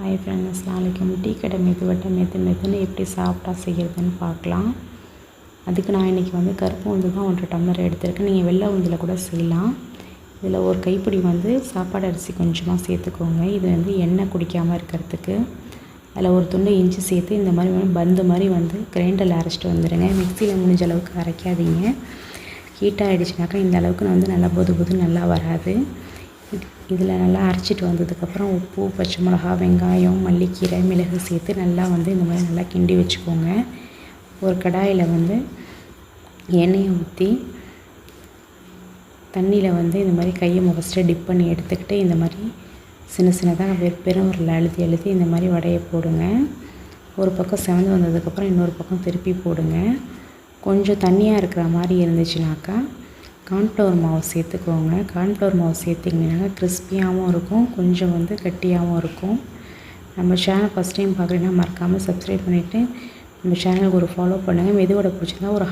Hi friends அஸ்ஸலாமு அலைக்கும். Tea கடை மெதுவட்டை மெது மெதுன்னு எப்படி சாப்பிட்டா செய்கிறதுன்னு பார்க்கலாம். அதுக்கு நான் இன்றைக்கி வந்து கருப்பு உளுந்து தான் ஒன்றரை டம்ளர் எடுத்திருக்கேன். நீங்கள் வெள்ளை உளுந்தில் கூட செய்யலாம். இதில் ஒரு கைப்பிடி வந்து சாப்பாடு அரிசி கொஞ்சமாக சேர்த்துக்கோங்க. இது வந்து எண்ணெய் குடிக்காமல் இருக்கிறதுக்கு. அதில் ஒரு துண்டு இஞ்சி சேர்த்து இந்த மாதிரி வந்து பந்து மாதிரி வந்து கிரைண்டரில் அரைச்சிட்டு வந்துடுங்க மிக்சியில் முடிஞ்ச அளவுக்கு அரைக்காதீங்க. ஹீட் ஆகிடுச்சுனாக்கா இந்த அளவுக்கு வந்து நல்லா பொது பொது நல்லா வராது. இதில் நல்லா அரைச்சிட்டு வந்ததுக்கப்புறம் உப்பு பச்சை மிளகா வெங்காயம் மல்லிக்கீரை மிளகு சேர்த்து நல்லா வந்து இந்த மாதிரி நல்லா கிண்டி வச்சுக்கோங்க. ஒரு கடாயில் வந்து எண்ணெயை ஊற்றி தண்ணியில் வந்து இந்த மாதிரி கையை ஃபஸ்ட்டு டிப் பண்ணி எடுத்துக்கிட்டு இந்த மாதிரி சின்ன சின்னதாக வெ ஒரு அழுத்தி அழுத்தி இந்த மாதிரி வடையை போடுங்க. ஒரு பக்கம் செவந்து வந்ததுக்கப்புறம் இன்னொரு பக்கம் திருப்பி போடுங்க. கொஞ்சம் தண்ணியாக இருக்கிற மாதிரி இருந்துச்சுனாக்கா கார்ன்ஃப்ளவர் மாவு சேர்த்துக்கோங்க. கார்ன்ஃப்ளவர் மாவு சேர்த்திங்கன்னா கிறிஸ்பியாகவும் இருக்கும் கொஞ்சம் வந்து கட்டியாகவும் இருக்கும். நம்ம சேனல் ஃபஸ்ட் டைம் பார்க்குறீங்கன்னா மறக்காமல் சப்ஸ்கிரைப் பண்ணிவிட்டு நம்ம சேனலுக்கு ஒரு ஃபாலோ பண்ணுங்கள் மெதுவடை பிடிச்சிருந்தா ஒரு